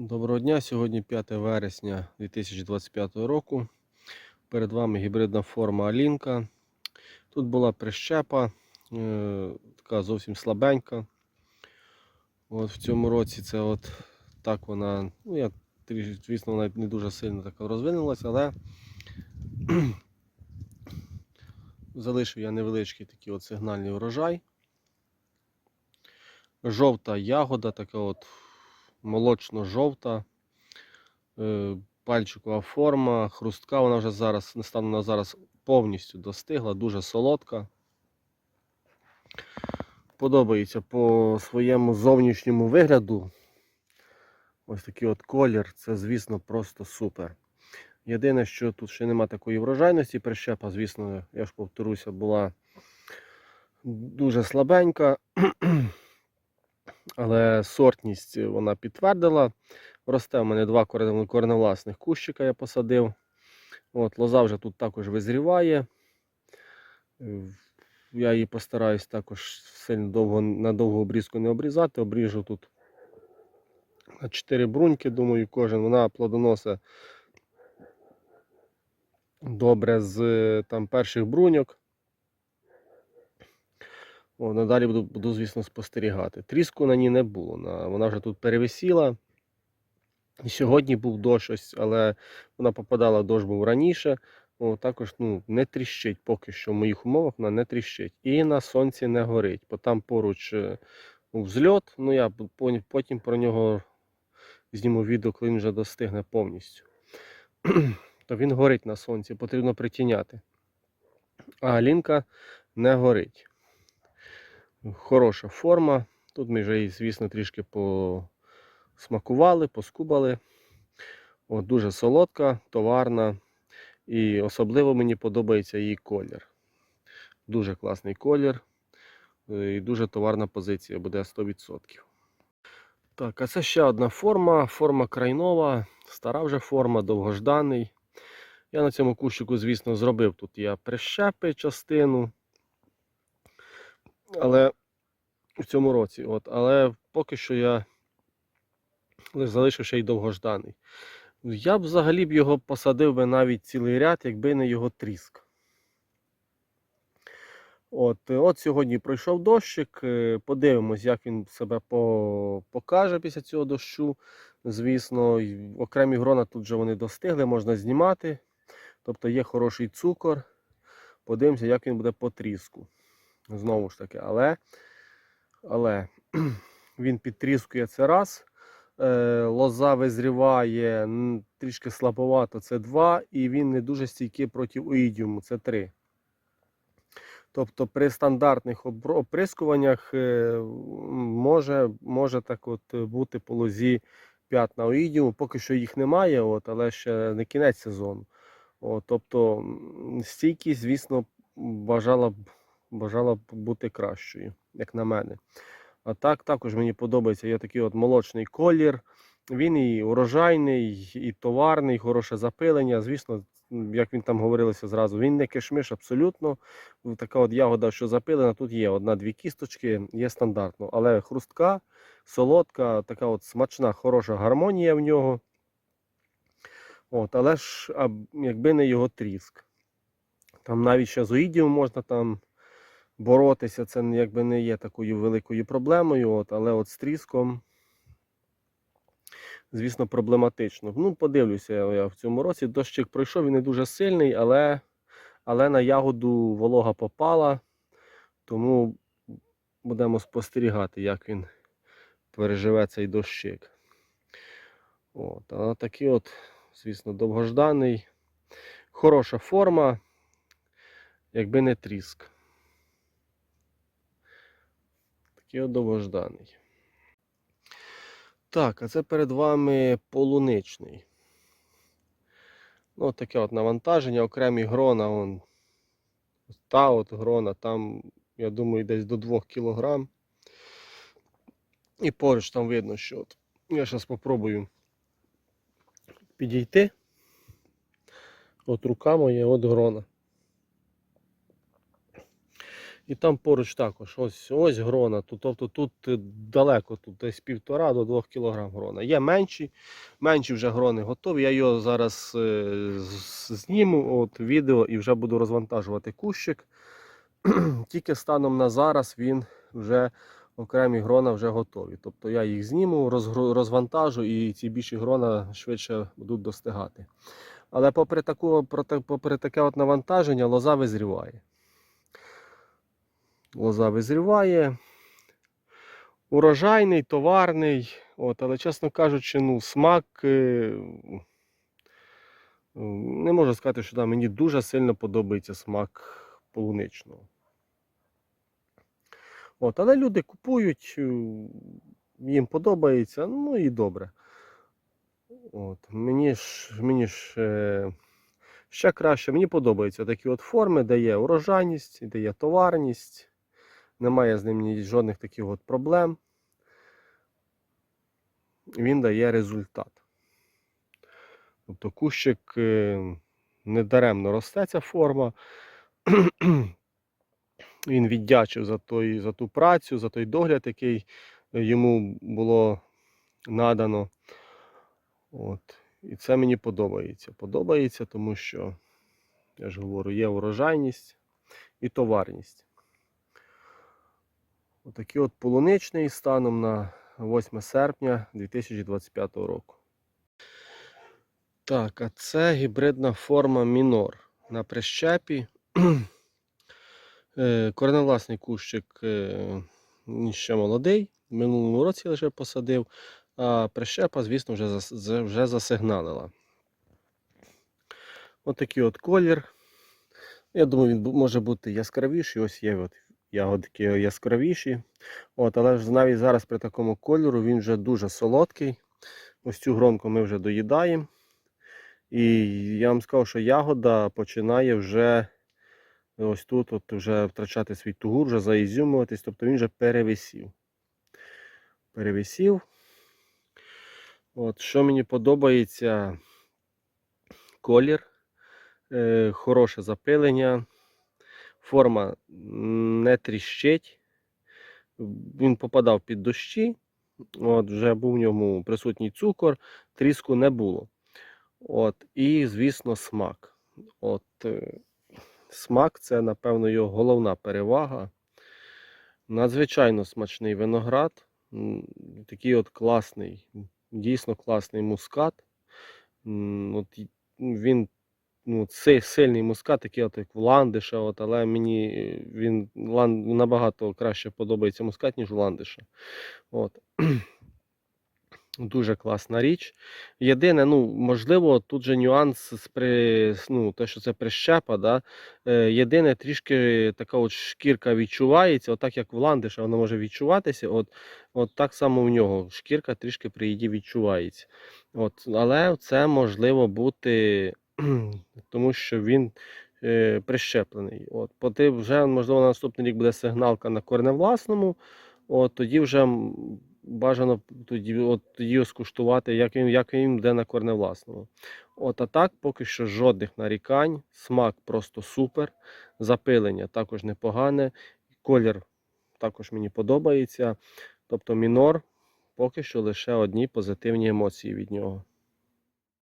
Доброго дня, сьогодні 5 вересня 2025 року. Перед вами гібридна форма Алінка. Тут була прищепа, е, така зовсім слабенька. От В цьому році це от так вона, ну я звісно, вона не дуже сильно така розвинулася, але залишив я невеличкий такий от сигнальний урожай. Жовта ягода, така от молочно-жовта, е, пальчикова форма, хрустка, вона вже зараз, не стану на зараз повністю достигла, дуже солодка. Подобається по своєму зовнішньому вигляду. Ось такий от колір, це, звісно, просто супер. Єдине, що тут ще нема такої врожайності, прищепа, звісно, я ж повторюся, була дуже слабенька. Але сортність вона підтвердила. Росте в мене два кореневласних кущика я посадив. От, лоза вже тут також визріває. Е, Я її постараюсь також сильно довго, на довгу обрізку не обрізати. Обріжу тут на 4 бруньки, думаю, кожен. Вона плодоносить добре з е, там, перших бруньок. О, надалі буду, буду, звісно, спостерігати. Тріску на ній не було. Вона вже тут перевисіла. І сьогодні був дощ, ось, але вона попадала, дощ був раніше. О, також ну, не тріщить поки що в моїх умовах вона не тріщить. І на сонці не горить. Бо там поруч е, взльот, ну я потім про нього зніму відео, коли він вже достигне повністю. То він горить на сонці, потрібно притіняти. А Алінка не горить. Хороша форма. Тут ми вже її, звісно, трішки посмакували, поскубали. От, дуже солодка, товарна. І особливо мені подобається її колір. Дуже класний колір. е, І дуже товарна позиція буде 100%. Так, а це ще одна форма. Форма крайнова, стара вже форма, довгожданий. Я на цьому кущику, звісно, зробив тут я прищепи частину. Але в цьому році. От, але поки що я лише залишив ще й довгожданий. Я б взагалі б його посадив би навіть цілий ряд, якби не його тріск. От, е, от сьогодні пройшов дощик. е, Подивимось, як він себе по, покаже після цього дощу. Звісно, окремі грона тут вже вони достигли, можна знімати. Тобто є хороший цукор. Подивимося, як він буде по тріску. Знову ж таки, але, але він підтріскує це раз. Е, лоза визріває трішки слабовато, це два, і він не дуже стійкий проти оїдіуму, це три. Тобто при стандартних оприскуваннях е, може, може так от бути по лозі п'ятна оїдіуму. Поки що їх немає, от, але ще не кінець сезону. От, тобто стійкість, звісно, бажала б, бажала б бути кращою, як на мене. А так також мені подобається є такий от молочний колір. Він і урожайний, і товарний, хороше запилення. Звісно, як він там говорилося зразу, він не кишмиш абсолютно. Така от ягода, що запилена, тут є одна-дві кісточки, є стандартно. Але хрустка, солодка, така от смачна, хороша гармонія в нього. От, але ж якби не його тріск. Там навіть ще з оїдіум можна там боротися, це якби не є такою великою проблемою, от, але от з тріском, звісно, проблематично. Ну, подивлюся я, в цьому році. Дощик пройшов, він не дуже сильний, але, але на ягоду волога попала, тому будемо спостерігати, як він переживе цей дощик. От, а такий от, звісно, довгожданий. Хороша форма, якби не тріск. Такий довгожданий. Так, а це перед вами полуничний. Ну, таке от навантаження, окремі грона, он, та от грона, там, я думаю, десь до 2 кг. І поруч там видно, що от, я зараз спробую підійти. От рука моя, от грона. І там поруч також ось, ось грона. Тут, тобто тут е, далеко, тут десь півтора до двох кілограм грона. Є менші, менші вже грони готові. Я його зараз е, зніму от, відео і вже буду розвантажувати кущик. Тільки станом на зараз він вже окремі грона вже готові. Тобто я їх зніму, розвантажу і ці більші грона швидше будуть достигати. Але попри, таку, попри таке от навантаження, лоза визріває. Лоза визріває. Урожайний, товарний. От, але, чесно кажучи, ну, смак. е, Не можу сказати, що там мені дуже сильно подобається смак полуничного. От, але люди купують, е, їм подобається, ну і добре. От, мені ж, мені ж е, ще краще, мені подобаються такі от форми, де є урожайність, де є товарність, немає з ним жодних таких от проблем. Він дає результат. Тобто кущик е, недаремно росте ця форма. Він віддячив за, той, за ту працю, за той догляд, який йому було надано. От. І це мені подобається. Подобається, тому що, я ж говорю, є урожайність і товарність. Отакий от полуничний станом на 8 серпня 2025 року. Так, а це гібридна форма мінор на прищепі. Е, Кореневласний кущик е, ще молодий. В минулому році лише посадив, а прищепа, звісно, вже, вже засигналила. Отакий от колір. Я думаю, він може бути яскравіший. Ось є от ягодки яскравіші. От, але ж навіть зараз при такому кольору він вже дуже солодкий. Ось цю гронку ми вже доїдаємо. І я вам скажу, що ягода починає вже ось тут от вже втрачати свій тугур, вже заізюмуватись, тобто він вже перевисів. Перевисів. От, що мені подобається, колір, е, хороше запилення, форма не тріщить. Він попадав під дощі, от, вже був в ньому присутній цукор, тріску не було. От, і, звісно, смак. От, е, смак це, напевно, його головна перевага. Надзвичайно смачний виноград. Такий от класний, дійсно класний мускат. От, він ну, цей сильний мускат, такий от як в ландиша, от, але мені він лан, набагато краще подобається мускат, ніж у ландиша. От. Дуже класна річ. Єдине, ну, можливо, тут же нюанс з при, ну, те, що це прищепа, да? е, єдине, трішки така от шкірка відчувається, отак як в ландиша вона може відчуватися, от, от так само в нього шкірка трішки при їді відчувається. От, але це можливо бути, тому що він е, прищеплений. От, поти вже, можливо, на наступний рік буде сигналка на корневласному, от, тоді вже бажано тоді, от, тоді скуштувати, як він, як він йде на корневласному. От, а так, поки що жодних нарікань, смак просто супер, запилення також непогане, колір також мені подобається. Тобто мінор поки що лише одні позитивні емоції від нього.